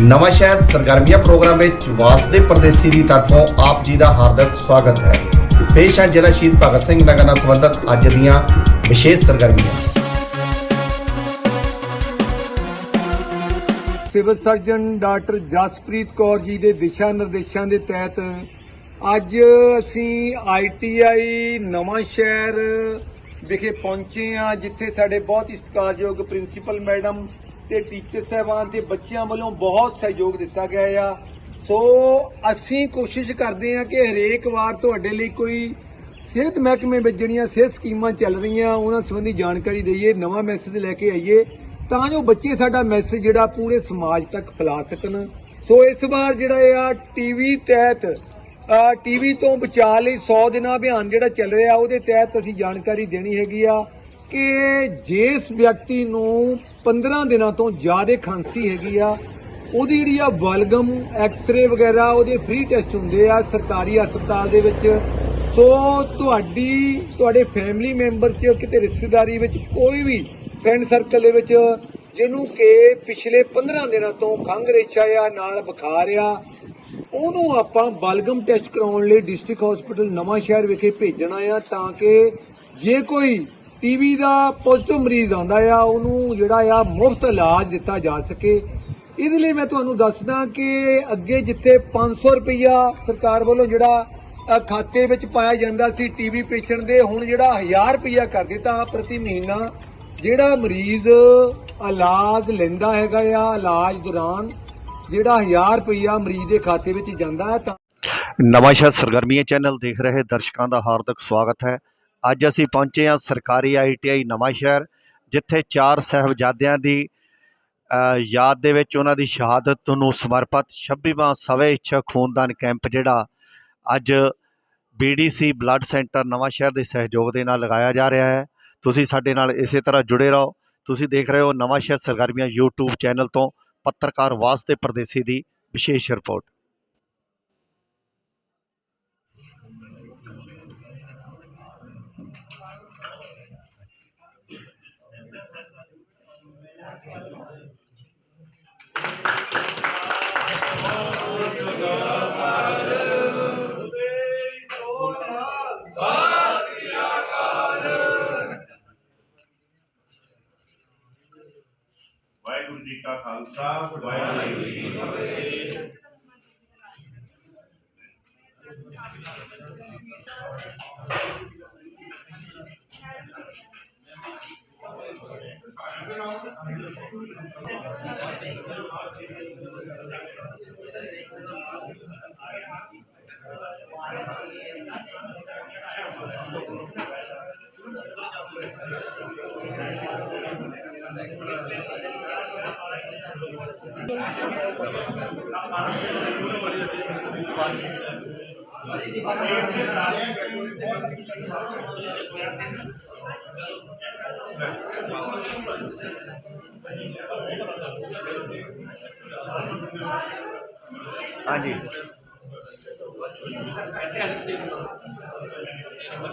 ਨਵਾਂ ਸ਼ਹਿਰ ਸਰਗਰਮੀਆਂ ਪ੍ਰੋਗਰਾਮ ਵਿੱਚ ਵਾਸਦੇ ਪਰਦੇਸੀ ਦੀ ਤਰਫੋਂ ਆਪ ਜੀ ਦਾ ਹਾਰਦਿਕ ਸਵਾਗਤ ਹੈ। ਪੇਸ਼ ਹੈ ਜ਼ਿਲ੍ਹਾ ਸ਼ਹੀਦ ਭਗਤ ਸਿੰਘ ਨਗਰ ਨਾਲ ਸੰਬੰਧਿਤ ਅੱਜ ਦੀਆਂ ਵਿਸ਼ੇਸ਼ ਸਰਗਰਮੀਆਂ। Civil surgeon doctor Jaspreet Kaur ji ਦੇ ਦਿਸ਼ਾ ਨਿਰਦੇਸ਼ਾਂ ਦੇ ਤਹਿਤ ਅੱਜ ਅਸੀਂ ਆਈਟੀਆਈ ਨਵਾਂ ਸ਼ਹਿਰ ਵਿਖੇ ਪਹੁੰਚੇ ਹਾਂ, ਜਿੱਥੇ ਸਾਡੇ ਬਹੁਤ ਹੀ ਸਤਿਕਾਰਯੋਗ ਪ੍ਰਿੰਸੀਪਲ ਮੈਡਮ ਤੇ ਟੀਚਰ ਸਹਿਬਾਨ ਤੇ ਬੱਚਿਆਂ ਵੱਲੋਂ ਬਹੁਤ ਸਹਿਯੋਗ ਦਿੱਤਾ ਗਿਆ ਆ। ਸੋ ਅਸੀਂ ਕੋਸ਼ਿਸ਼ ਕਰਦੇ ਹਾਂ ਕਿ ਹਰੇਕ ਵਾਰ ਤੁਹਾਡੇ ਲਈ ਕੋਈ ਸਿਹਤ ਮਹਿਕਮੇ ਵਿੱਚ ਜਿਹੜੀਆਂ ਸਿਹਤ ਸਕੀਮਾਂ ਚੱਲ ਰਹੀਆਂ, ਉਹਨਾਂ ਸੰਬੰਧੀ ਜਾਣਕਾਰੀ ਦਈਏ, ਨਵਾਂ ਮੈਸੇਜ ਲੈ ਕੇ ਆਈਏ, ਤਾਂ ਜੋ ਬੱਚੇ ਸਾਡਾ ਮੈਸੇਜ ਜਿਹੜਾ ਪੂਰੇ ਸਮਾਜ ਤੱਕ ਫੈਲਾ ਸਕਣ। ਸੋ ਇਸ ਵਾਰ ਜਿਹੜਾ ਆ ਟੀਵੀ ਤਹਿਤ ਟੀਵੀ ਤੋਂ ਬਚਾਅ ਲਈ 100 ਦਿਨਾਂ ਅਭਿਆਨ ਜਿਹੜਾ ਚੱਲ ਰਿਹਾ, ਉਹਦੇ ਤਹਿਤ ਅਸੀਂ ਜਾਣਕਾਰੀ ਦੇਣੀ ਹੈਗੀ ਆ ਕਿ ਜਿਸ ਵਿਅਕਤੀ ਨੂੰ 15 ਦਿਨਾਂ ਤੋਂ ਜ਼ਿਆਦਾ ਖਾਂਸੀ ਹੈਗੀ ਆ। ਉਹਦੀ ਜਿਹੜੀ ਆ ਬਲਗਮ ਐਕਸ-ਰੇ ਵਗੈਰਾ, ਉਹਦੇ ਫ੍ਰੀ ਟੈਸਟ ਹੁੰਦੇ ਆ ਸਰਕਾਰੀ ਹਸਪਤਾਲ ਦੇ ਵਿੱਚ। ਸੋ ਤੁਹਾਡੀ, ਤੁਹਾਡੇ ਫੈਮਿਲੀ ਮੈਂਬਰ ਚ, ਕਿਤੇ ਰਿਸ਼ਤੇਦਾਰੀ ਵਿੱਚ ਕੋਈ ਵੀ ਫਰੈਂਡ ਸਰਕਲ ਦੇ ਵਿੱਚ ਜਿਹਨੂੰ ਕਿ ਪਿਛਲੇ 15 ਦਿਨਾਂ ਤੋਂ ਖੰਘ ਰੇਚਾ ਆ, ਨਾਲ ਬੁਖਾਰ ਆ, ਉਹਨੂੰ ਆਪਾਂ ਬਲਗਮ ਟੈਸਟ ਕਰਾਉਣ ਲਈ ਡਿਸਟ੍ਰਿਕਟ ਹਸਪੀਟਲ ਨਵਾਂ ਸ਼ਹਿਰ ਵਿਖੇ ਭੇਜਣਾ ਆ ਤਾਂ ਕਿ ਜੇ ਕੋਈ ਟੀਵੀ ਦਾ ਪੋਜ਼ਿਟਿਵ ਮਰੀਜ਼ ਆਉਂਦਾ ਆ, ਉਹਨੂੰ ਜਿਹੜਾ ਆ ਮੁਫਤ ਇਲਾਜ ਦਿੱਤਾ ਜਾ ਸਕੇ। ਇਹਦੇ ਲਈ ਮੈਂ ਤੁਹਾਨੂੰ ਦੱਸਦਾ ਕਿ ਅੱਗੇ ਜਿੱਥੇ 500 ਰੁਪਈਆ ਸਰਕਾਰ ਵੱਲੋਂ ਜਿਹੜਾ ਖਾਤੇ ਵਿੱਚ ਪਾਇਆ ਜਾਂਦਾ ਸੀ ਟੀਵੀ ਪੇਸ਼ੈਂਟ ਦੇ, ਹੁਣ ਜਿਹੜਾ 1000 ਰੁਪਈਆ ਕਰ ਦਿੱਤਾ ਪ੍ਰਤੀ ਮਹੀਨਾ, ਜਿਹੜਾ ਮਰੀਜ਼ ਇਲਾਜ ਲੈਂਦਾ ਹੈਗਾ ਆ, ਇਲਾਜ ਦੌਰਾਨ ਜਿਹੜਾ 1000 ਰੁਪਇਆ ਮਰੀਜ਼ ਦੇ ਖਾਤੇ ਵਿੱਚ ਜਾਂਦਾ ਹੈ ਤਾਂ ਨਵਾਂ ਸ਼ਹਿਰ ਸਰਗਰਮੀਆਂ ਚੈਨਲ ਦੇਖ ਰਹੇ ਦਰਸ਼ਕਾਂ ਦਾ ਹਾਰਦਿਕ ਸਵਾਗਤ ਹੈ। ਅੱਜ ਅਸੀਂ ਪਹੁੰਚੇ ਹਾਂ ਸਰਕਾਰੀ ਆਈਟੀਆਈ ਨਵਾਂ ਸ਼ਹਿਰ, ਜਿੱਥੇ ਚਾਰ ਸਾਹਿਬਜ਼ਾਦਿਆਂ ਦੀ ਯਾਦ ਦੇ ਵਿੱਚ ਉਹਨਾਂ ਦੀ ਸ਼ਹਾਦਤ ਨੂੰ ਸਮਰਪਿਤ 26ਵਾਂ ਸਵੇ ਇੱਛਾ ਖੂਨਦਾਨ ਕੈਂਪ ਜਿਹੜਾ ਅੱਜ ਬੀਡੀਸੀ ਬਲੱਡ ਸੈਂਟਰ ਨਵਾਂ ਸ਼ਹਿਰ ਦੇ ਸਹਿਯੋਗ ਦੇ ਨਾਲ ਲਗਾਇਆ ਜਾ ਰਿਹਾ ਹੈ। ਤੁਸੀਂ ਸਾਡੇ ਨਾਲ ਇਸੇ ਤਰ੍ਹਾਂ ਜੁੜੇ ਰਹੋ। ਤੁਸੀਂ ਦੇਖ ਰਹੇ ਹੋ ਨਵਾਂ ਸ਼ਹਿਰ ਸਰਗਰਮੀਆਂ YouTube ਚੈਨਲ ਤੋਂ ਪੱਤਰਕਾਰ ਵਾਸਤੇ ਪਰਦੇਸੀ ਦੀ ਵਿਸ਼ੇਸ਼ ਰਿਪੋਰਟ। ਵਾਹਿਗੁਰੂ ਜੀ ਕਾ ਖਾਲਸਾ ਵਾਹਿਗੁਰੂ ਜੀ ਕੀ ਫਤਿਹ। हाँ जी Gracias.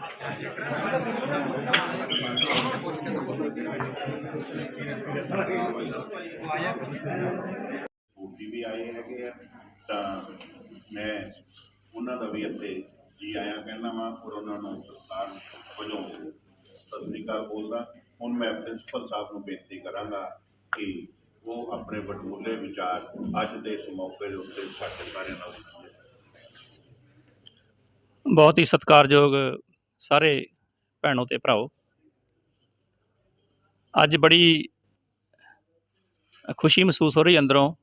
ਬੂਟੀ ਵੀ ਆਏ ਹੈਗੇ ਆ, ਤਾਂ ਮੈਂ ਉਹਨਾਂ ਦਾ ਵੀ ਇੱਥੇ ਜੀ ਆਇਆਂ ਕਹਿੰਦਾ ਵਾਂ, ਔਰ ਨੂੰ ਸਰਕਾਰ ਵੱਲੋਂ ਸਤਿ ਸ੍ਰੀ ਅਕਾਲ ਬੋਲਦਾ। ਹੁਣ ਮੈਂ ਪ੍ਰਿੰਸੀਪਲ ਸਾਹਿਬ ਨੂੰ ਬੇਨਤੀ ਕਰਾਂਗਾ ਕਿ ਉਹ ਆਪਣੇ ਵਡਮੁੱਲੇ ਵਿਚਾਰ ਅੱਜ ਦੇ ਇਸ ਮੌਕੇ ਦੇ ਉੱਤੇ ਸਾਡੇ ਸਾਰਿਆਂ ਨਾਲ ਬਹੁਤ ਹੀ ਸਤਿਕਾਰਯੋਗ ਸਾਰੇ ਭੈਣੋ ਤੇ ਭਰਾਓ, ਅੱਜ ਬੜੀ ਖੁਸ਼ੀ ਮਹਿਸੂਸ ਹੋ ਰਹੀ ਅੰਦਰੋਂ।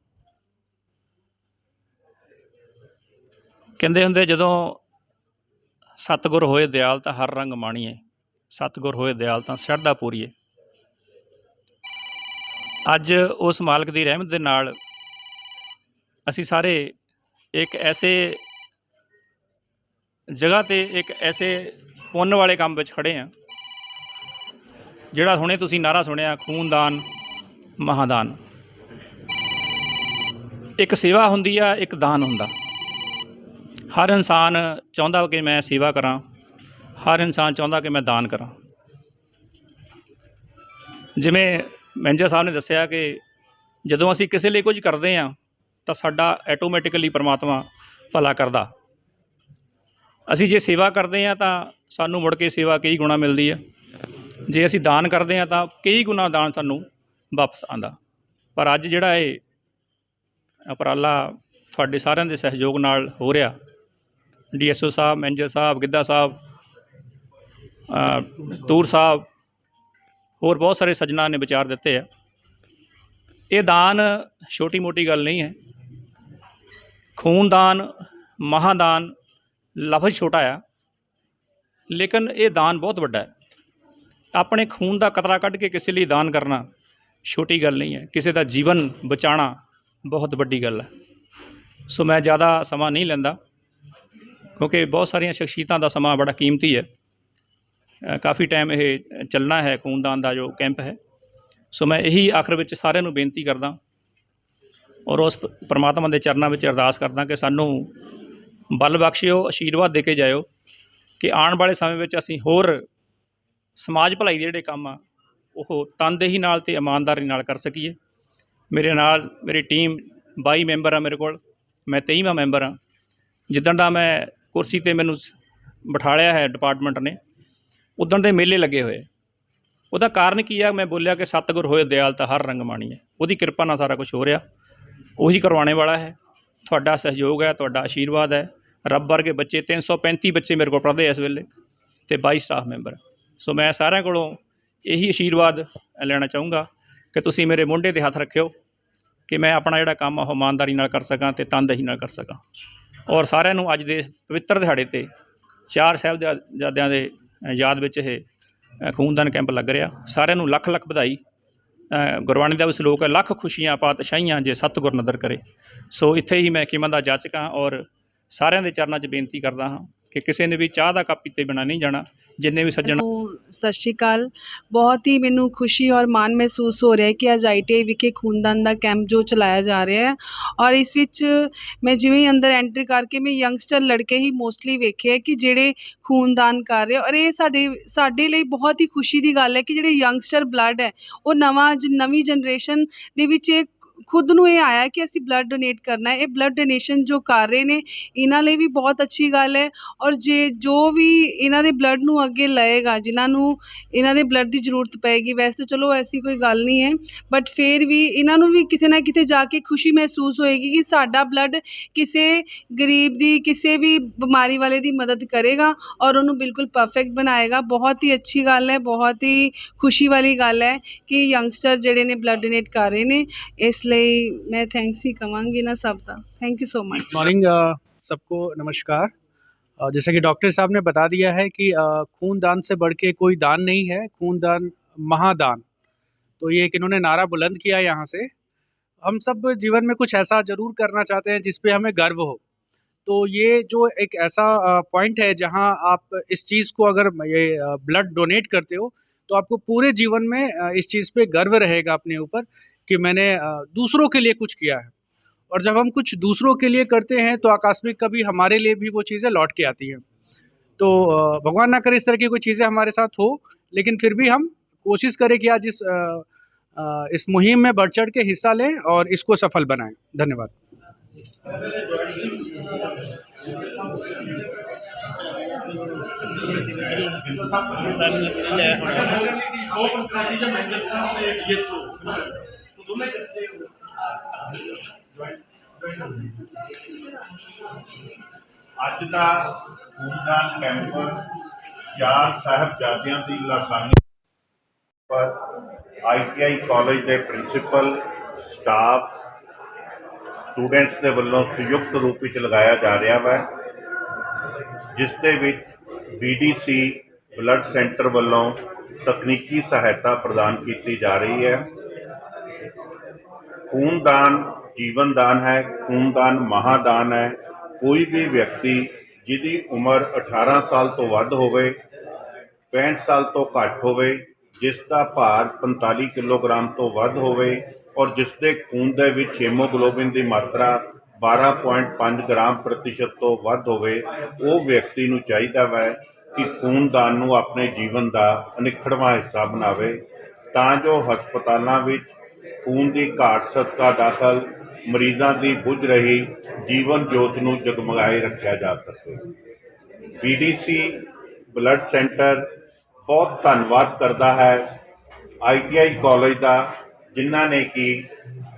ਕਹਿੰਦੇ ਹੁੰਦੇ, ਜਦੋਂ ਸਤਿਗੁਰ ਹੋਏ ਦਿਆਲ ਤਾਂ ਹਰ ਰੰਗ ਮਾਣੀਏ, ਸਤਿਗੁਰ ਹੋਏ ਦਿਆਲ ਤਾਂ ਸ਼ਰਧਾ ਪੂਰੀਏ। ਅੱਜ ਉਸ ਮਾਲਕ ਦੀ ਰਹਿਮਤ ਦੇ ਨਾਲ ਅਸੀਂ ਸਾਰੇ ਇੱਕ ਐਸੇ ਜਗ੍ਹਾ ਤੇ, ਇੱਕ ਐਸੇ ਪੁੰਨ ਵਾਲੇ ਕੰਮ ਵਿੱਚ ਖੜੇ ਆ। ਜਿਹੜਾ ਹੁਣੇ ਤੁਸੀਂ ਨਾਰਾ ਸੁਣਿਆ, ਖੂਨਦਾਨ, ਮਹਾਦਾਨ। ਇੱਕ ਸੇਵਾ ਹੁੰਦੀ ਆ, ਇੱਕ ਦਾਨ ਹੁੰਦਾ। ਹਰ ਇਨਸਾਨ ਚਾਹੁੰਦਾ ਕਿ ਮੈਂ ਸੇਵਾ ਕਰਾਂ, ਹਰ ਇਨਸਾਨ ਚਾਹੁੰਦਾ ਕਿ ਮੈਂ ਦਾਨ ਕਰਾਂ। ਜਿਵੇਂ ਮੈਨੇਜਰ ਸਾਹਿਬ ਨੇ ਦੱਸਿਆ ਕਿ ਜਦੋਂ ਅਸੀਂ ਕਿਸੇ ਲਈ ਕੁਝ ਕਰਦੇ ਹਾਂ ਤਾਂ ਸਾਡਾ ਆਟੋਮੈਟਿਕਲੀ ਪਰਮਾਤਮਾ ਭਲਾ ਕਰਦਾ। ਅਸੀਂ ਜੇ ਸੇਵਾ ਕਰਦੇ ਹਾਂ ਤਾਂ ਸਾਨੂੰ ਮੁੜ ਕੇ ਸੇਵਾ ਕਈ ਗੁਣਾ ਮਿਲਦੀ ਹੈ ਜੇ ਅਸੀਂ ਦਾਨ ਕਰਦੇ ਹਾਂ ਤਾਂ ਕਈ ਗੁਣਾ ਦਾਨ ਸਾਨੂੰ ਵਾਪਸ ਆਂਦਾ ਪਰ ਅੱਜ ਜਿਹੜਾ ਇਹ ਉਪਰਾਲਾ ਤੁਹਾਡੇ ਸਾਰਿਆਂ ਦੇ ਸਹਿਯੋਗ ਨਾਲ ਹੋ ਰਿਹਾ। ਡੀਐਸਓ ਸਾਹਿਬ, ਮੈਨੇਜਰ ਸਾਹਿਬ, ਗਿੱਧਾ ਸਾਹਿਬ ਤੂਰ ਸਾਹਿਬ, ਹੋਰ ਬਹੁਤ ਸਾਰੇ ਸੱਜਣਾ ਨੇ ਵਿਚਾਰ ਦਿੱਤੇ ਆ। ਇਹ ਦਾਨ ਛੋਟੀ ਮੋਟੀ ਗੱਲ ਨਹੀਂ ਹੈ। ਖੂਨਦਾਨ, ਮਹਾਦਾਨ ਲਫ਼ਜ਼ ਛੋਟਾ ਆ, ਲੇਕਿਨ ਇਹ ਦਾਨ ਬਹੁਤ ਵੱਡਾ ਹੈ। ਆਪਣੇ ਖੂਨ ਦਾ ਕਤਰਾ ਕੱਢ ਕੇ ਕਿਸੇ ਲਈ ਦਾਨ ਕਰਨਾ ਛੋਟੀ ਗੱਲ ਨਹੀਂ ਹੈ, ਕਿਸੇ ਦਾ ਜੀਵਨ ਬਚਾਉਣਾ ਬਹੁਤ ਵੱਡੀ ਗੱਲ ਹੈ। ਸੋ ਮੈਂ ਜ਼ਿਆਦਾ ਸਮਾਂ ਨਹੀਂ ਲੈਂਦਾ, ਕਿਉਂਕਿ ਬਹੁਤ ਸਾਰੀਆਂ ਸ਼ਖਸੀਅਤਾਂ ਦਾ ਸਮਾਂ ਬੜਾ ਕੀਮਤੀ ਹੈ। ਕਾਫੀ ਟਾਈਮ ਇਹ ਚੱਲਣਾ ਹੈ ਖੂਨਦਾਨ ਦਾ ਜੋ ਕੈਂਪ ਹੈ। ਸੋ ਮੈਂ ਇਹੀ ਆਖਰ ਵਿੱਚ ਸਾਰਿਆਂ ਨੂੰ ਬੇਨਤੀ ਕਰਦਾ ਔਰ ਉਸ ਪਰਮਾਤਮਾ ਦੇ ਚਰਨਾਂ ਵਿੱਚ ਅਰਦਾਸ ਕਰਦਾ ਕਿ ਸਾਨੂੰ ਬਲ ਬਖਸ਼ਿਓ ਆਸ਼ੀਰਵਾਦ ਦੇ ਕੇ ਜਾਇਓ ਕਿ ਆਉਣ ਵਾਲੇ ਸਮੇਂ ਵਿੱਚ ਅਸੀਂ ਹੋਰ ਸਮਾਜ ਭਲਾਈ ਦੇ ਜਿਹੜੇ ਕੰਮ ਆ, ਉਹ ਤਨਦੇਹੀ ਨਾਲ ਤੇ ਇਮਾਨਦਾਰੀ ਨਾਲ ਕਰ ਸਕੀਏ। ਮੇਰੇ ਨਾਲ ਮੇਰੀ ਟੀਮ 22 ਮੈਂਬਰ ਆ ਮੇਰੇ ਕੋਲ, ਮੈਂ 23ਵਾਂ ਮੈਂਬਰ ਆ। ਜਿੱਦਣ ਦਾ ਮੈਂ ਕੁਰਸੀ ਤੇ ਮੈਨੂੰ ਸ- ਬਿਠਾਲਿਆ ਹੈ ਡਿਪਾਰਟਮੈਂਟ ਨੇ, ਉਦਣ ਦੇ ਮੇਲੇ ਲੱਗੇ ਹੋਏ। ਉਹਦਾ ਕਾਰਨ ਕੀ ਆ? ਮੈਂ ਬੋਲਿਆ ਕਿ ਸਤਿਗੁਰ ਹੋਏ ਦਿਆਲ ਤਾਂ ਹਰ ਰੰਗ ਮਾਣੀ ਹੈ ਉਹਦੀ ਕਿਰਪਾ ਨਾਲ ਸਾਰਾ ਕੁਝ ਹੋ ਰਿਹਾ। ਉਹੀ ਕਰਵਾਉਣੇ ਵਾਲਾ ਹੈ। ਤੁਹਾਡਾ ਸਹਿਯੋਗ ਹੈ, ਤੁਹਾਡਾ ਆਸ਼ੀਰਵਾਦ ਹੈ। ਰੱਬ ਵਰਗੇ ਬੱਚੇ 335 ਬੱਚੇ ਮੇਰੇ ਕੋਲ ਪੜ੍ਹਦੇ ਇਸ ਵੇਲੇ ਤੇ 22 ਸਟਾਫ ਮੈਂਬਰ ਸੋ ਮੈਂ ਸਾਰਿਆਂ ਕੋਲੋਂ ਇਹੀ ਆਸ਼ੀਰਵਾਦ ਲੈਣਾ ਚਾਹੂੰਗਾ ਕਿ ਤੁਸੀਂ ਮੇਰੇ ਮੋਢੇ ਤੇ ਹੱਥ ਰੱਖਿਓ ਕਿ ਮੈਂ ਆਪਣਾ ਜਿਹੜਾ ਕੰਮ ਆ ਉਹ ਇਮਾਨਦਾਰੀ ਨਾਲ ਕਰ ਸਕਾਂ ਤੇ ਤਨਦੇਹੀ ਨਾਲ ਕਰ ਸਕਾਂ। ਔਰ ਸਾਰਿਆਂ ਨੂੰ ਅੱਜ ਦੇ ਪਵਿੱਤਰ ਦਿਹਾੜੇ ਤੇ ਚਾਰ ਸਾਹਿਬਜ਼ਾਦਿਆਂ ਦੇ ਯਾਦ ਵਿੱਚ ਇਹ ਖੂਨਦਾਨ ਕੈਂਪ ਲੱਗ ਰਿਹਾ। ਸਾਰਿਆਂ ਨੂੰ ਲੱਖ ਲੱਖ ਵਧਾਈ। ਗੁਰਬਾਣੀ ਦਾ ਵੀ ਸਲੋਕ ਹੈ, ਲੱਖ ਖੁਸ਼ੀਆਂ, ਪਾਤਸ਼ਾਹੀਆਂ ਜੇ ਸਤਿਗੁਰ ਨਦਰ ਕਰੇ। ਸੋ ਇੱਥੇ ਹੀ ਮੈਂ ਕਿਮਨ ਦਾ ਜਾਚਕ ਹਾਂ ਔਰ ਸਾਰਿਆਂ ਦੇ ਚਰਨਾਂ 'ਚ ਬੇਨਤੀ ਕਰਦਾ ਹਾਂ ਕਿ ਕਿਸੇ ਨੇ ਵੀ ਚਾਹ ਦਾ ਕੱਪ ਪੀਤੇ ਬਿਨਾ ਨਹੀਂ ਜਾਣਾ, ਜਿੰਨੇ ਵੀ ਸੱਜਣ ਸਤਿ ਸ਼੍ਰੀ ਅਕਾਲ। ਬਹੁਤ ਹੀ ਮੈਨੂੰ ਖੁਸ਼ੀ ਔਰ ਮਾਣ ਮਹਿਸੂਸ ਹੋ ਰਿਹਾ ਹੈ ਕਿ ਅੱਜ ਆਈਟੀਆਈ ਵਿਖੇ ਖੂਨਦਾਨ ਦਾ ਕੈਂਪ ਜੋ ਚਲਾਇਆ ਜਾ ਰਿਹਾ ਹੈ ਔਰ ਇਸ ਵਿੱਚ ਮੈਂ ਜਿਵੇਂ ਹੀ ਅੰਦਰ ਐਂਟਰੀ ਕਰਕੇ ਮੈਂ ਯੰਗਸਟਰ ਲੜਕੇ ਹੀ ਮੋਸਟਲੀ ਵੇਖੇ ਹੈ ਕਿ ਜਿਹੜੇ ਖੂਨਦਾਨ ਕਰ ਰਹੇ ਔਰ ਇਹ ਸਾਡੇ ਸਾਡੇ ਲਈ ਬਹੁਤ ਹੀ ਖੁਸ਼ੀ ਦੀ ਗੱਲ ਹੈ ਕਿ ਜਿਹੜੇ ਯੰਗਸਟਰ ਬਲੱਡ ਹੈ, ਉਹ ਨਵਾਂ ਜ- ਨਵੀਂ ਜਨਰੇਸ਼ਨ ਦੇ ਵਿੱਚ ਇਹ ਖੁਦ ਨੂੰ ਇਹ ਆਇਆ ਕਿ ਅਸੀਂ ਬਲੱਡ ਡੋਨੇਟ ਕਰਨਾ ਹੈ। ਇਹ ਬਲੱਡ ਡੋਨੇਸ਼ਨ ਜੋ ਕਰ ਰਹੇ ਨੇ, ਇਹਨਾਂ ਲਈ ਵੀ ਬਹੁਤ ਅੱਛੀ ਗੱਲ ਹੈ। ਔਰ ਜੇ ਜੋ ਵੀ ਇਹਨਾਂ ਦੇ ਬਲੱਡ ਨੂੰ ਅੱਗੇ ਲਏਗਾ, ਜਿਨ੍ਹਾਂ ਨੂੰ ਇਹਨਾਂ ਦੇ ਬਲੱਡ ਦੀ ਜ਼ਰੂਰਤ ਪਏਗੀ, ਵੈਸੇ ਤਾਂ ਚਲੋ ਐਸੀ ਕੋਈ ਗੱਲ ਨਹੀਂ ਹੈ। ਬਟ ਫਿਰ ਵੀ ਇਹਨਾਂ ਨੂੰ ਵੀ ਕਿਤੇ ਨਾ ਕਿਤੇ ਜਾ ਕੇ ਖੁਸ਼ੀ ਮਹਿਸੂਸ ਹੋਏਗੀ ਕਿ ਸਾਡਾ ਬਲੱਡ ਕਿਸੇ ਗਰੀਬ ਦੀ, ਕਿਸੇ ਵੀ ਬਿਮਾਰੀ ਵਾਲੇ ਦੀ ਮਦਦ ਕਰੇਗਾ ਔਰ ਉਹਨੂੰ ਬਿਲਕੁਲ ਪਰਫੈਕਟ ਬਣਾਏਗਾ। ਬਹੁਤ ਹੀ ਅੱਛੀ ਗੱਲ ਹੈ, ਬਹੁਤ ਹੀ ਖੁਸ਼ੀ ਵਾਲੀ ਗੱਲ ਹੈ ਕਿ ਯੰਗਸਟਰ ਜਿਹੜੇ ਨੇ ਬਲੱਡ ਡੋਨੇਟ ਕਰ ਰਹੇ ਨੇ, ਇਸ ਲਈ ਮੈਂ ਥੈਂਕਸ ਹੀ ਕਵਾਂਗੀ ਨਾ ਸਭ ਦਾ thank you so much morning सबको नमस्कार अ, जैसा कि डॉक्टर साहब ने बता दिया है कि अ, खूनदान से बढ़ के कोई दान नहीं है खूनदान महादान तो ये एक इन्होंने नारा बुलंद किया यहाँ से हम सब जीवन में कुछ ऐसा ज़रूर करना चाहते हैं जिस पे हमें गर्व हो तो ये जो एक ऐसा पॉइंट है जहाँ आप इस चीज़ को अगर ये ब्लड डोनेट करते हो तो आपको पूरे जीवन में अ, इस चीज़ पे गर्व रहेगा अपने ऊपर कि मैंने दूसरों के लिए कुछ किया है। और जब हम कुछ दूसरों के लिए करते हैं तो आकस्मिक कभी हमारे लिए भी वो चीज़ें लौट के आती हैं। तो भगवान ना करे इस तरह की कोई चीज़ें हमारे साथ हो लेकिन फिर भी हम कोशिश करें कि आज इस इस मुहिम में बढ़ चढ़ के हिस्सा लें और इसको सफल बनाएँ। धन्यवाद। ਅੱਜ ਦਾ ਖੂਨਦਾਨ ਕੈਂਪ ਚਾਰ ਸਾਹਿਬਜ਼ਾਦਿਆਂ ਦੀ ਲਾਸਾਨੀ। ਪਰ ਆਈਟੀਆਈ ਕਾਲਜ ਦੇ ਪ੍ਰਿੰਸੀਪਲ ਸਟਾਫ ਸਟੂਡੈਂਟਸ ਦੇ ਵੱਲੋਂ ਸੰਯੁਕਤ ਰੂਪ ਵਿੱਚ ਲਗਾਇਆ ਜਾ ਰਿਹਾ ਹੈ ਜਿਸ ਦੇ ਵਿੱਚ ਬੀਡੀਸੀ ਬਲੱਡ ਸੈਂਟਰ ਵੱਲੋਂ ਤਕਨੀਕੀ ਸਹਾਇਤਾ ਪ੍ਰਦਾਨ ਕੀਤੀ ਜਾ ਰਹੀ ਹੈ। ਖੂਨਦਾਨ ਜੀਵਨ ਦਾਨ ਹੈ, ਖੂਨਦਾਨ ਮਹਾਦਾਨ ਹੈ। ਕੋਈ ਵੀ ਵਿਅਕਤੀ ਜਿਹਦੀ ਉਮਰ 18 ਸਾਲ ਤੋਂ ਵੱਧ ਹੋਵੇ 65 ਸਾਲ ਤੋਂ ਘੱਟ ਹੋਵੇ, ਜਿਸ ਦਾ ਭਾਰ 45 ਕਿਲੋਗ੍ਰਾਮ ਤੋਂ ਵੱਧ ਹੋਵੇ ਔਰ ਜਿਸ ਦੇ ਖੂਨ ਦੇ ਵਿੱਚ ਹੀਮੋਗਲੋਬਿਨ ਦੀ ਮਾਤਰਾ 12.5 ਗ੍ਰਾਮ ਪ੍ਰਤੀਸ਼ਤ ਤੋਂ ਵੱਧ ਹੋਵੇ, ਉਹ ਵਿਅਕਤੀ ਨੂੰ ਚਾਹੀਦਾ ਹੈ ਕਿ ਖੂਨਦਾਨ ਨੂੰ ਆਪਣੇ ਜੀਵਨ ਦਾ ਅਨਿੱਖੜਵਾਂ ਹਿੱਸਾ ਬਣਾਵੇ। ਤਾਂ ਜੋ ਹਸਪਤਾਲਾਂ ਵਿੱਚ ਖੂਨ ਦੀ ਘਾਟ ਸਦਕਾ ਦਾਖਲ ਮਰੀਜ਼ਾਂ ਦੀ ਬੁਝ ਰਹੀ ਜੀਵਨ ਜੋਤ ਨੂੰ ਜਗਮਗਾਏ ਰੱਖਿਆ ਜਾ ਸਕੇ। ਬੀਡੀਸੀ ਬਲੱਡ ਸੈਂਟਰ ਬਹੁਤ ਧੰਨਵਾਦ ਕਰਦਾ ਹੈ। ਆਈਟੀਆਈ ਕਾਲਜ ਦਾ ਜਿਨ੍ਹਾਂ ਨੇ ਕਿ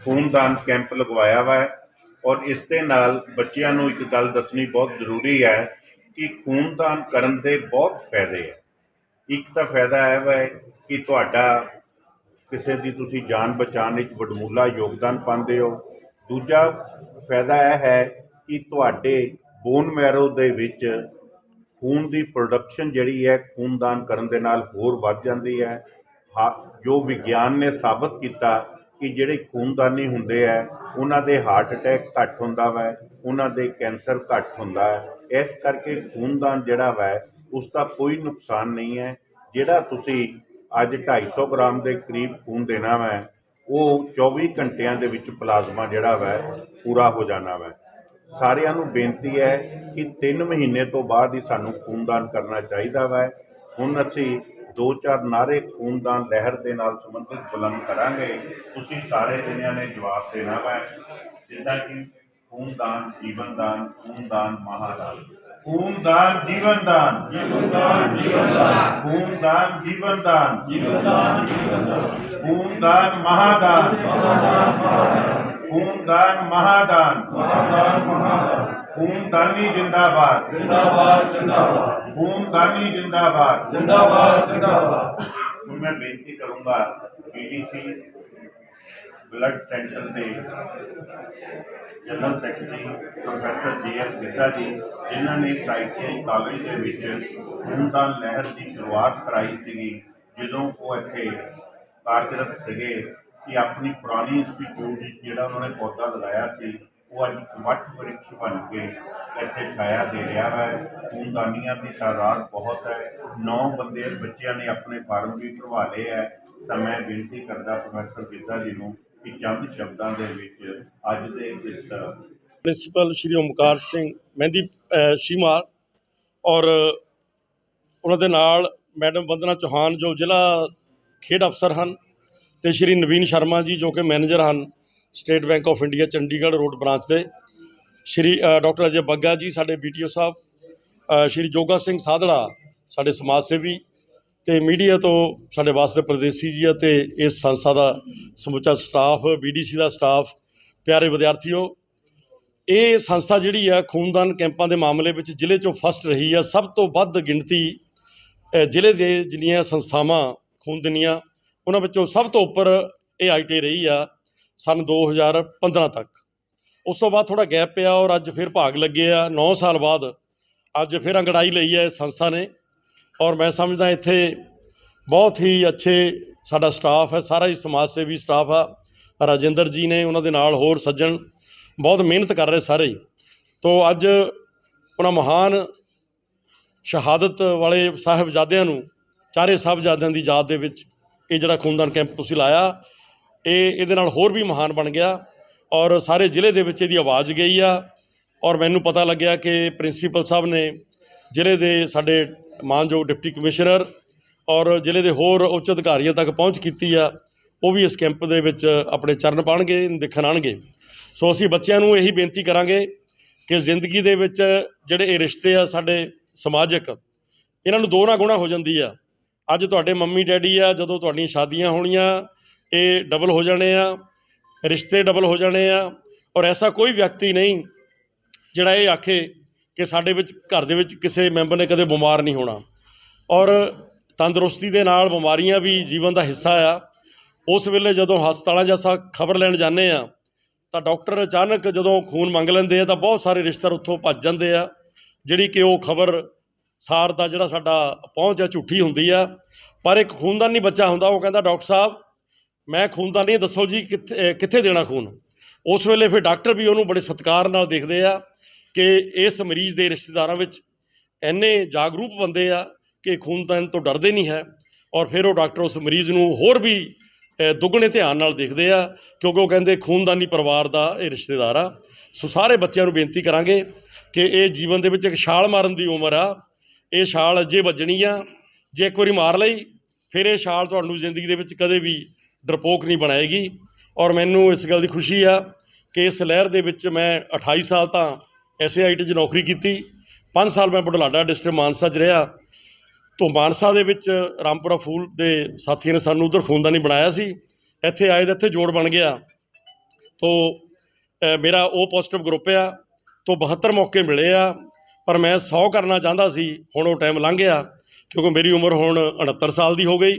ਖੂਨਦਾਨ ਕੈਂਪ ਲਗਵਾਇਆ ਵਾ ਔਰ ਇਸ ਦੇ ਨਾਲ ਬੱਚਿਆਂ ਨੂੰ ਇੱਕ ਗੱਲ ਦੱਸਣੀ ਬਹੁਤ ਜ਼ਰੂਰੀ ਹੈ ਕਿ ਖੂਨਦਾਨ ਕਰਨ ਦੇ ਬਹੁਤ ਫਾਇਦੇ ਹੈ ਇੱਕ ਤਾਂ ਫਾਇਦਾ ਹੈ ਵਾ ਕਿ ਤੁਹਾਡਾ ਕਿਸੇ ਦੀ ਤੁਸੀਂ ਜਾਨ ਬਚਾਉਣ ਵਿੱਚ ਵਡਮੁੱਲਾ ਯੋਗਦਾਨ ਪਾਉਂਦੇ ਹੋ। ਦੂਜਾ ਫਾਇਦਾ ਇਹ ਹੈ ਕਿ ਤੁਹਾਡੇ ਬੋਨ ਮੈਰੋ ਦੇ ਵਿੱਚ ਖੂਨ ਦੀ ਪ੍ਰੋਡਕਸ਼ਨ ਜਿਹੜੀ ਹੈ ਖੂਨਦਾਨ ਕਰਨ ਦੇ ਨਾਲ ਹੋਰ ਵੱਧ ਜਾਂਦੀ ਹੈ। ਹਾਂ, ਜੋ ਵਿਗਿਆਨ ਨੇ ਸਾਬਤ ਕੀਤਾ ਕਿ ਜਿਹੜੇ ਖੂਨਦਾਨੀ ਹੁੰਦੇ ਆ ਉਹਨਾਂ ਦੇ ਹਾਰਟ ਅਟੈਕ ਘੱਟ ਹੁੰਦਾ ਵੈ, ਉਹਨਾਂ ਦੇ ਕੈਂਸਰ ਘੱਟ ਹੁੰਦਾ ਹੈ। ਇਸ ਕਰਕੇ ਖੂਨਦਾਨ ਜਿਹੜਾ ਵੈ ਉਸ ਦਾ ਕੋਈ ਨੁਕਸਾਨ ਨਹੀਂ ਹੈ। ਜਿਹੜਾ ਤੁਸੀਂ ਅੱਜ 250 ਗ੍ਰਾਮ ਦੇ ਕਰੀਬ ਖੂਨ ਦੇਣਾ ਵਾ, ਉਹ 24 ਘੰਟਿਆਂ ਦੇ ਵਿੱਚ ਪਲਾਜ਼ਮਾ ਜਿਹੜਾ ਵਾ, ਪੂਰਾ ਹੋ ਜਾਣਾ ਵਾ। ਸਾਰਿਆਂ ਨੂੰ ਬੇਨਤੀ ਹੈ ਕਿ 3 ਮਹੀਨੇ ਤੋਂ ਬਾਅਦ ਹੀ ਸਾਨੂੰ ਖੂਨਦਾਨ ਕਰਨਾ ਚਾਹੀਦਾ ਵਾ। ਹੁਣ ਅਸੀਂ ਦੋ ਚਾਰ ਨਾਰੇ ਖੂਨਦਾਨ ਲਹਿਰ ਦੇ ਨਾਲ ਸੰਬੰਧਿਤ ਬੁਲੰਦ ਕਰਾਂਗੇ। ਤੁਸੀਂ ਸਾਰੇ ਜਣਿਆਂ ਨੇ ਜਵਾਬ ਦੇਣਾ ਵਾ। ਜਿੱਦਾਂ ਕਿ ਖੂਨਦਾਨ, ਜੀਵਨਦਾਨ, ਖੂਨਦਾਨ, ਮਹਾਦਾਨ। ਖੂਨਦਾਨ ਜੀਵਨਦਾਨ। ਜੀਵਨਦਾਨ ਜੀਵਨਦਾਨ। ਖੂਨਦਾਨ ਜੀਵਨਦਾਨ। ਜੀਵਨਦਾਨ ਜੀਵਨਦਾਨ। ਖੂਨਦਾਨ ਮਹਾਦਾਨ। ਖੂਨਦਾਨ ਮਹਾਦਾਨ। ਖੂਨਦਾਨੀ ਜਿੰਦਾਬਾਦ। ਜਿੰਦਾਬਾਦ ਜਿੰਦਾਬਾਦ। ਖੂਨਦਾਨੀ ਜਿੰਦਾਬਾਦ। ਜਿੰਦਾਬਾਦ ਜਿੰਦਾਬਾਦ। ਮੈਂ ਬੇਨਤੀ ਕਰੂੰਗਾ ਬੀਡੀਸੀ ਬਲੱਡ ਸੈਂਟਰ ਦੇ general secretary professor G S Giddha ji, ਜਿਨ੍ਹਾਂ ਨੇ ਸਾਈਟੀਆਈ ਕਾਲਜ ਦੇ ਵਿੱਚ ਖੂਨਦਾਨ ਲਹਿਰ ਦੀ ਸ਼ੁਰੂਆਤ ਕਰਾਈ ਸੀਗੀ, ਜਦੋਂ ਉਹ ਇੱਥੇ ਕਾਰਜਰਤ ਸੀਗੇ ਕਿ ਆਪਣੀ ਪੁਰਾਣੀ ਇੰਸਟੀਚਿਊਟ ਜਿਹੜਾ ਉਹਨਾਂ ਨੇ ਪੌਦਾ ਲਗਾਇਆ ਸੀ, ਉਹ ਅੱਜ ਇੱਕ ਮੱਠ ਵਰਿਕਸ਼ ਬਣ ਕੇ ਇੱਥੇ ਛਾਇਆ ਦੇ ਰਿਹਾ ਹੈ। ਖੂਨਦਾਨੀਆਂ ਦੀ ਤਾਦਾਦ ਬਹੁਤ ਹੈ। ਨੌ ਬੰਦੇ ਬੱਚਿਆਂ ਨੇ ਆਪਣੇ ਫਾਰਮ ਵੀ ਭਰਵਾ ਲਏ ਹੈ। ਤਾਂ ਮੈਂ ਬੇਨਤੀ ਕਰਦਾ ਪ੍ਰੋਫੈਸਰ ਗਿੱਧਾ ਜੀ ਨੂੰ ਕਿ ਚੰਦ ਸ਼ਬਦਾਂ ਦੇ ਵਿੱਚ ਅੱਜ ਦੇ ਇਸ ਪ੍ਰਿੰਸੀਪਲ ਸ਼੍ਰੀ ਓਮਕਾਰ ਸਿੰਘ ਮਹਿੰਦੀ ਅ, ਔਰ ਉਹਨਾਂ ਦੇ ਨਾਲ ਮੈਡਮ ਵੰਦਨਾ ਚੌਹਾਨ ਜੋ ਜ਼ਿਲ੍ਹਾ ਖੇਡ ਅਫਸਰ ਹਨ ਤੇ ਸ਼੍ਰੀ ਨਵੀਨ ਸ਼ਰਮਾ ਜੀ ਜੋ ਕਿ ਮੈਨੇਜਰ ਹਨ State Bank of India Chandigarh road branch ਦੇ। ਸ਼੍ਰੀ ਡਾਕਟਰ ਅਜੇ ਬੱਗਾ ਜੀ ਸਾਡੇ ਬੀਟੀਓ ਸਾਹਿਬ ਸ਼੍ਰੀ ਜੋਗਾ ਸਿੰਘ ਸਾਧੜਾ ਸਾਡੇ ਸਮਾਜ ਸੇਵੀ ਤੇ ਮੀਡੀਆ ਤੋਂ ਸਾਡੇ ਵਾਸਤੇ ਪ੍ਰਦੇਸੀ ਜੀ ਅਤੇ ਇਸ ਸੰਸਥਾ ਦਾ ਸਮੁੱਚਾ ਸਟਾਫ ਬੀਡੀਸੀ ਦਾ ਸਟਾਫ, ਪਿਆਰੇ ਵਿਦਿਆਰਥੀਓ, ਇਹ ਸੰਸਥਾ ਜਿਹੜੀ ਆ ਖੂਨਦਾਨ ਕੈਂਪਾਂ ਦੇ ਮਾਮਲੇ ਵਿੱਚ ਜ਼ਿਲ੍ਹੇ 'ਚੋਂ ਫਸਟ ਰਹੀ ਆ। ਸਭ ਤੋਂ ਵੱਧ ਗਿਣਤੀ ਜ਼ਿਲ੍ਹੇ ਦੇ ਜਿੰਨੀਆਂ ਸੰਸਥਾਵਾਂ ਖੂਨਦਨੀਆਂ ਉਹਨਾਂ ਵਿੱਚੋਂ ਸਭ ਤੋਂ ਉੱਪਰ ਇਹ ਆਈਟੀ ਰਹੀ ਆ ਸਨ 2015 ਤੱਕ। ਉਸ ਤੋਂ ਬਾਅਦ ਥੋੜਾ ਗੈਪ ਪਿਆ ਔਰ ਅੱਜ ਫਿਰ ਭਾਗ ਲੱਗੇ ਆ। 9 ਸਾਲ ਬਾਅਦ ਅੱਜ ਫਿਰ ਅੰਗੜਾਈ ਲਈ ਹੈ ਇਸ ਸੰਸਥਾ ਨੇ। ਔਰ ਮੈਂ ਸਮਝਦਾ ਇੱਥੇ ਬਹੁਤ ਹੀ ਅੱਛੇ ਸਾਡਾ ਸਟਾਫ ਹੈ, ਸਾਰਾ ਹੀ ਸਮਾਜ ਸੇਵੀ ਸਟਾਫ ਆ। ਰਾਜਿੰਦਰ ਜੀ ਨੇ ਉਹਨਾਂ ਦੇ ਨਾਲ ਹੋਰ ਸੱਜਣ ਬਹੁਤ ਮਿਹਨਤ ਕਰ ਰਹੇ ਸਾਰੇ। ਹੀ ਤੋ ਅੱਜ ਉਹਨਾਂ ਮਹਾਨ ਸ਼ਹਾਦਤ ਵਾਲੇ ਸਾਹਿਬਜ਼ਾਦਿਆਂ ਨੂੰ, ਚਾਰੇ ਸਾਹਿਬਜ਼ਾਦਿਆਂ ਦੀ ਯਾਦ ਦੇ ਵਿੱਚ ਇਹ ਜਿਹੜਾ ਖੂਨਦਾਨ ਕੈਂਪ ਤੁਸੀਂ ਲਾਇਆ, ਇਹ ਇਹਦੇ ਨਾਲ ਹੋਰ ਵੀ ਮਹਾਨ ਬਣ ਗਿਆ ਔਰ ਸਾਰੇ ਜ਼ਿਲ੍ਹੇ ਦੇ ਵਿੱਚ ਇਹਦੀ ਆਵਾਜ਼ ਗਈ ਆ। ਔਰ ਮੈਨੂੰ ਪਤਾ ਲੱਗਿਆ ਕਿ ਪ੍ਰਿੰਸੀਪਲ ਸਾਹਿਬ ਨੇ ਜ਼ਿਲ੍ਹੇ ਦੇ ਸਾਡੇ ਮਾਨਯੋਗ ਡਿਪਟੀ ਕਮਿਸ਼ਨਰ ਔਰ ਜ਼ਿਲ੍ਹੇ ਦੇ ਹੋਰ ਉੱਚ ਅਧਿਕਾਰੀਆਂ ਤੱਕ ਪਹੁੰਚ ਕੀਤੀ ਆ, ਉਹ ਵੀ ਇਸ ਕੈਂਪ ਦੇ ਵਿੱਚ ਆਪਣੇ ਚਰਨ ਪਾਉਣਗੇ ਦੇਖਣ ਆਉਣਗੇ ਸੋ ਅਸੀਂ ਬੱਚਿਆਂ ਨੂੰ ਇਹੀ ਬੇਨਤੀ ਕਰਾਂਗੇ ਕਿ ਜ਼ਿੰਦਗੀ ਦੇ ਵਿੱਚ ਜਿਹੜੇ ਇਹ ਰਿਸ਼ਤੇ ਆ ਸਾਡੇ ਸਮਾਜਿਕ, ਇਹਨਾਂ ਨੂੰ ਦੋ ਗੁਣਾ ਹੋ ਜਾਂਦੀ ਆ। ਅੱਜ ਤੁਹਾਡੇ ਮੰਮੀ ਡੈਡੀ ਆ, ਜਦੋਂ ਤੁਹਾਡੀਆਂ ਸ਼ਾਦੀਆਂ ਹੋਣੀਆਂ, ਇਹ ਡਬਲ ਹੋ ਜਾਣੇ ਆ, ਰਿਸ਼ਤੇ ਡਬਲ ਹੋ ਜਾਣੇ ਆ ਔਰ ਐਸਾ ਕੋਈ ਵਿਅਕਤੀ ਨਹੀਂ ਜਿਹੜਾ ਇਹ ਆਖੇ ਕਿ ਸਾਡੇ ਵਿੱਚ, ਘਰ ਦੇ ਵਿੱਚ ਕਿਸੇ ਮੈਂਬਰ ਨੇ ਕਦੇ ਬਿਮਾਰ ਨਹੀਂ ਹੋਣਾ। ਔਰ ਤੰਦਰੁਸਤੀ ਦੇ ਨਾਲ ਬਿਮਾਰੀਆਂ ਵੀ ਜੀਵਨ ਦਾ ਹਿੱਸਾ ਆ। ਉਸ ਵੇਲੇ ਜਦੋਂ ਹਸਪਤਾਲਾਂ ਜੈਸਾ ਖਬਰ ਲੈਣ ਜਾਂਦੇ ਆ, ਤਾਂ ਡਾਕਟਰ ਅਚਾਨਕ ਜਦੋਂ ਖੂਨ ਮੰਗ ਲੈਂਦੇ ਆ, ਤਾਂ ਬਹੁਤ ਸਾਰੇ ਰਿਸ਼ਤੇਦਾਰ ਉੱਥੋਂ ਭੱਜ ਜਾਂਦੇ ਆ, ਜਿਹੜੀ ਕਿ ਉਹ ਖਬਰ ਸਾਰ ਦਾ ਜਿਹੜਾ ਸਾਡਾ ਪਹੁੰਚ ਆ, ਝੂਠੀ ਹੁੰਦੀ ਆ। ਪਰ ਇੱਕ ਖੂਨਦਾਨੀ ਬੱਚਾ ਹੁੰਦਾ, ਉਹ ਕਹਿੰਦਾ, ਡਾਕਟਰ ਸਾਹਿਬ, ਮੈਂ ਖੂਨਦਾਨੀ ਦੱਸੋ ਜੀ ਕਿੱਥੇ ਕਿੱਥੇ ਦੇਣਾ ਖੂਨ? ਉਸ ਵੇਲੇ ਫਿਰ ਡਾਕਟਰ ਵੀ ਉਹਨੂੰ ਬੜੇ ਸਤਿਕਾਰ ਨਾਲ ਦੇਖਦੇ ਆ। ਕਿ ਇਸ ਮਰੀਜ਼ ਦੇ ਰਿਸ਼ਤੇਦਾਰਾਂ ਵਿੱਚ ਇੰਨੇ ਜਾਗਰੂਕ ਬੰਦੇ ਆ ਕਿ ਖੂਨਦਾਨ ਤੋਂ ਡਰਦੇ ਨਹੀਂ ਹੈ ਔਰ ਫਿਰ ਉਹ ਡਾਕਟਰ ਉਸ ਮਰੀਜ਼ ਨੂੰ ਹੋਰ ਵੀ ਦੁੱਗਣੇ ਧਿਆਨ ਨਾਲ ਦੇਖਦੇ ਆ ਕਿਉਂਕਿ ਉਹ ਕਹਿੰਦੇ ਖੂਨਦਾਨੀ ਪਰਿਵਾਰ ਦਾ ਇਹ ਰਿਸ਼ਤੇਦਾਰ ਆ। ਸੋ ਸਾਰੇ ਬੱਚਿਆਂ ਨੂੰ ਬੇਨਤੀ ਕਰਾਂਗੇ ਕਿ ਇਹ ਜੀਵਨ ਦੇ ਵਿੱਚ ਇੱਕ ਛਾਲ ਮਾਰਨ ਦੀ ਉਮਰ ਆ। ਇਹ ਛਾਲ ਅਜੇ ਵੱਜਣੀ ਆ, ਜੇ ਇੱਕ ਵਾਰੀ ਮਾਰ ਲਈ, ਫਿਰ ਇਹ ਛਾਲ ਤੁਹਾਨੂੰ ਜ਼ਿੰਦਗੀ ਦੇ ਵਿੱਚ ਕਦੇ ਵੀ ਡਰਪੋਕ ਨਹੀਂ ਬਣਾਏਗੀ। ਔਰ ਮੈਨੂੰ ਇਸ ਗੱਲ ਦੀ ਖੁਸ਼ੀ ਆ ਕਿ ਇਸ ਲਹਿਰ ਦੇ ਵਿੱਚ ਮੈਂ 28 ਸਾਲ ਤਾਂ ਐਸਏਆਈਟੀ 'ਚ ਨੌਕਰੀ ਕੀਤੀ। 5 ਸਾਲ ਮੈਂ ਬੁਢਲਾਡਾ ਡਿਸਟ੍ਰਿਕਟ ਮਾਨਸਾ 'ਚ ਰਿਹਾ। ਤੋਂ ਮਾਨਸਾ ਦੇ ਵਿੱਚ ਰਾਮਪੁਰਾ ਫੂਲ ਦੇ ਸਾਥੀਆਂ ਨੇ ਸਾਨੂੰ ਉਧਰ ਖੂਨਦਾਨੀ ਬਣਾਇਆ ਸੀ। ਇੱਥੇ ਆਏ ਤਾਂ ਇੱਥੇ ਜੋੜ ਬਣ ਗਿਆ। ਤੋਂ ਮੇਰਾ ਉਹ ਪੋਜ਼ਿਟਿਵ ਗਰੁੱਪ ਆ। ਤੋਂ 72 ਮੌਕੇ ਮਿਲੇ ਆ। ਪਰ ਮੈਂ 100 ਕਰਨਾ ਚਾਹੁੰਦਾ ਸੀ। ਹੁਣ ਉਹ ਟਾਈਮ ਲੰਘ ਗਿਆ। ਕਿਉਂਕਿ ਮੇਰੀ ਉਮਰ ਹੁਣ 69 ਸਾਲ ਦੀ ਹੋ ਗਈ।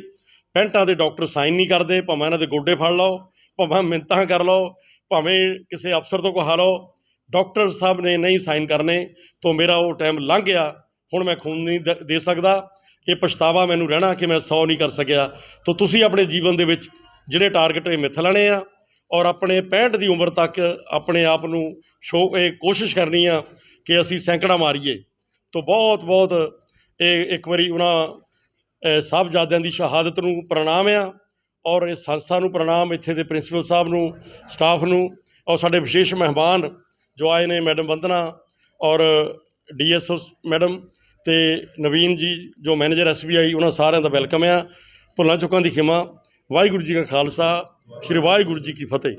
ਪੈਂਟਾਂ ਦੇ ਡਾਕਟਰ ਸਾਈਨ ਨਹੀਂ ਕਰਦੇ। ਭਾਵੇਂ ਇਹਨਾਂ ਦੇ ਗੋਡੇ ਫੜ ਲਓ। ਭਾਵੇਂ ਮਿੰਤਾਂ ਕਰ ਲਓ। ਭਾਵੇਂ ਕਿਸੇ ਅਫਸਰ ਤੋਂ ਕਹਾ ਲਓ ਡਾਕਟਰ ਸਾਹਿਬ ਨੇ ਨਹੀਂ ਸਾਈਨ ਕਰਨੇ ਤੋਂ ਮੇਰਾ ਉਹ ਟਾਈਮ ਲੰਘ ਗਿਆ। ਹੁਣ ਮੈਂ ਖੂਨ ਨਹੀਂ ਦ- ਦੇ ਸਕਦਾ। ਇਹ ਪਛਤਾਵਾ ਮੈਨੂੰ ਰਹਿਣਾ ਕਿ ਮੈਂ 100 ਨਹੀਂ ਕਰ ਸਕਿਆ। ਤੋਂ ਤੁਸੀਂ ਆਪਣੇ ਜੀਵਨ ਦੇ ਵਿੱਚ ਜਿਹੜੇ ਟਾਰਗੇਟ ਇਹ ਮਿੱਥ ਲੈਣੇ ਆ ਔਰ ਆਪਣੇ 65 ਦੀ ਉਮਰ ਤੱਕ ਆਪਣੇ ਆਪ ਨੂੰ ਸ਼ੋ ਇਹ ਕੋਸ਼ਿਸ਼ ਕਰਨੀ ਆ ਕਿ ਅਸੀਂ ਸੈਂਕੜਾ ਮਾਰੀਏ। ਤੋਂ ਬਹੁਤ ਬਹੁਤ ਇਹ ਇੱਕ ਵਾਰੀ ਉਹਨਾਂ ਸਾਹਿਬਜ਼ਾਦਿਆਂ ਦੀ ਸ਼ਹਾਦਤ ਨੂੰ ਪ੍ਰਣਾਮ ਆ ਔਰ ਇਸ ਸੰਸਥਾ ਨੂੰ ਪ੍ਰਣਾਮ ਇੱਥੇ ਦੇ ਪ੍ਰਿੰਸੀਪਲ ਸਾਹਿਬ ਨੂੰ ਸਟਾਫ ਨੂੰ ਔਰ ਸਾਡੇ ਵਿਸ਼ੇਸ਼ ਮਹਿਮਾਨ ਜੋ ਆਏ ਨੇ ਮੈਡਮ ਵੰਦਨਾ ਔਰ ਡੀਐਸਓ ਮੈਡਮ ਤੇ ਨਵੀਨ ਜੀ ਜੋ ਮੈਨੇਜਰ ਐਸਬੀਆਈ, ਉਹਨਾਂ ਸਾਰਿਆਂ ਦਾ ਵੈਲਕਮ ਆ। ਭੁੱਲਾਂ ਚੁੱਕਾਂ ਦੀ ਖਿਮਾ। ਵਾਹਿਗੁਰੂ ਜੀ ਕਾ ਖਾਲਸਾ, ਸ੍ਰੀ ਵਾਹਿਗੁਰੂ ਜੀ ਕੀ ਫਤਿਹ।